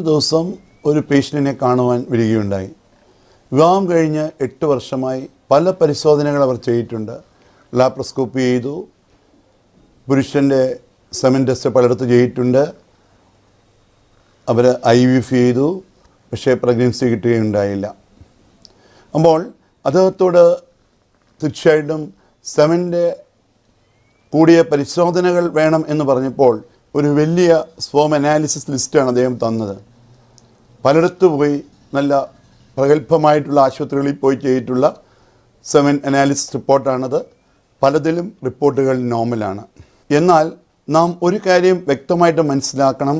ദിവസം ഒരു പേഷ്യന്റിനെ കാണുവാൻ വരികയുണ്ടായി. വിവാഹം കഴിഞ്ഞ് എട്ട് വർഷമായി പല പരിശോധനകൾ അവർ ചെയ്തിട്ടുണ്ട്. ലാപ്രോസ്കോപ്പി ചെയ്തു. പുരുഷന്റെ സെമൻ ടെസ്റ്റ് പലയിടത്ത് ചെയ്തിട്ടുണ്ട്. അവർ ഐ വി എഫ് ചെയ്തു. പക്ഷേ പ്രഗ്നൻസി കിട്ടുകയുണ്ടായില്ല. അപ്പോൾ അദ്ദേഹത്തോട് തീർച്ചയായിട്ടും സെമന്റെ കൂടിയ പരിശോധനകൾ വേണം എന്ന് പറഞ്ഞപ്പോൾ ഒരു വലിയ സ്വോം അനാലിസിസ് ലിസ്റ്റാണ് അദ്ദേഹം തന്നത്. പലയിടത്ത് പോയി നല്ല പ്രഗത്ഭമായിട്ടുള്ള ആശുപത്രികളിൽ പോയി ചെയ്തിട്ടുള്ള സെവൻ അനാലിസിസ് റിപ്പോർട്ടാണത് പലതിലും റിപ്പോർട്ടുകൾ നോർമലാണ് എന്നാൽ നാം ഒരു കാര്യം വ്യക്തമായിട്ട് മനസ്സിലാക്കണം.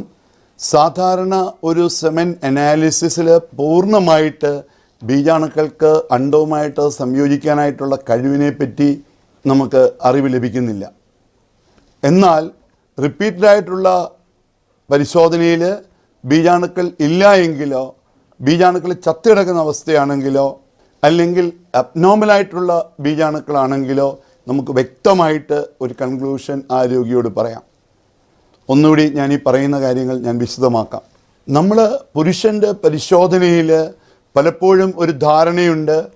സാധാരണ ഒരു സെമൻ അനാലിസിസിൽ പൂർണമായിട്ട് ബീജാണുക്കൾക്ക് അണ്ടവുമായിട്ട് സംയോജിക്കാനായിട്ടുള്ള കഴിവിനെ പറ്റി നമുക്ക് അറിവ് ലഭിക്കുന്നില്ല. എന്നാൽ റിപ്പീറ്റഡായിട്ടുള്ള പരിശോധനയിൽ ബീജാണുക്കൾ ഇല്ല എങ്കിലോ ബീജാണുക്കൾ ചത്തിടക്കുന്ന അവസ്ഥയാണെങ്കിലോ അല്ലെങ്കിൽ അബ്നോമലായിട്ടുള്ള ബീജാണുക്കളാണെങ്കിലോ നമുക്ക് വ്യക്തമായിട്ട് ഒരു കൺക്ലൂഷൻ ആ രോഗിയോട് പറയാം. ഒന്നുകൂടി ഞാൻ ഈ പറയുന്ന കാര്യങ്ങൾ ഞാൻ വിശദമാക്കാം. നമ്മൾ പുരുഷന്റെ പരിശോധനയിൽ പലപ്പോഴും ഒരു ധാരണയുണ്ട്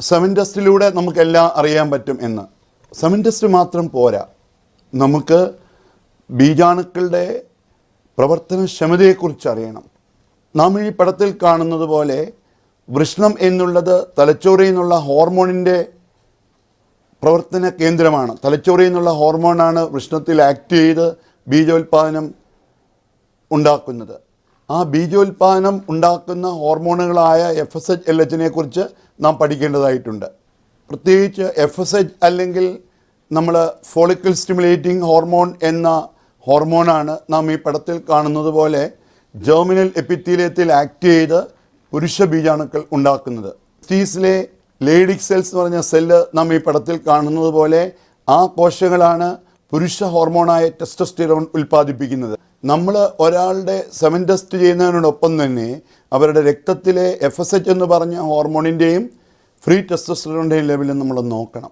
സെവൻ ടെസ്റ്റിലൂടെ നമുക്കെല്ലാം അറിയാൻ പറ്റും എന്ന്. സെവൻ ടെസ്റ്റ് മാത്രം പോരാ. നമുക്ക് ബീജാണുക്കളുടെ പ്രവർത്തനക്ഷമതയെക്കുറിച്ച് അറിയണം നാം ഈ പടത്തിൽ കാണുന്നത് പോലെ വൃഷ്ണം എന്നുള്ളത് തലച്ചോറിൽ നിന്നുള്ള ഹോർമോണിന്റെ പ്രവർത്തന കേന്ദ്രമാണ്. തലച്ചോറിൽ നിന്നുള്ള ഹോർമോണാണ് വൃഷ്ണത്തിൽ ആക്ട് ചെയ്ത് ബീജോൽപാദനം ഉണ്ടാക്കുന്നത്. ആ ബീജോൽപാദനം ഉണ്ടാക്കുന്ന ഹോർമോണുകളായ എഫ് എസ് എച്ച് എൽ എച്ചിനെ കുറിച്ച് നാം പഠിക്കേണ്ടതായിട്ടുണ്ട്. പ്രത്യേകിച്ച് എഫ് എസ് എച്ച് അല്ലെങ്കിൽ നമ്മൾ ഫോളിക്കൽ സ്റ്റിമുലേറ്റിംഗ് ഹോർമോൺ എന്ന ഹോർമോണാണ് നാം ഈ പടത്തിൽ കാണുന്നത് പോലെ ജേർമിനൽ എപ്പിത്തീലിയത്തിൽ ആക്ട് ചെയ്ത് പുരുഷ ബീജാണുക്കൾ ഉണ്ടാക്കുന്നത്. സ്റ്റീസിലെ ലേഡിക് സെൽസ് എന്ന് പറഞ്ഞ സെല്ല് നാം ഈ പടത്തിൽ കാണുന്നത് പോലെ ആ കോശങ്ങളാണ് പുരുഷ ഹോർമോണായ ടെസ്റ്റോസ്റ്റിറോൺ ഉൽപ്പാദിപ്പിക്കുന്നത്. നമ്മൾ ഒരാളുടെ സെവൻ ടെസ്റ്റ് ചെയ്യുന്നതിനോടൊപ്പം തന്നെ അവരുടെ രക്തത്തിലെ എഫ് എസ് എച്ച് എന്ന് പറഞ്ഞ ഹോർമോണിന്റെയും ഫ്രീ ടെസ്റ്റോസ്റ്റിറോണിന്റെയും ലെവലും നമ്മൾ നോക്കണം.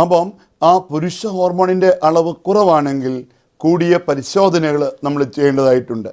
അപ്പം ആ പുരുഷ ഹോർമോണിന്റെ അളവ് കുറവാണെങ്കിൽ കൂടിയ പരിശോധനകൾ നമ്മൾ ചെയ്യേണ്ടതായിട്ടുണ്ട്.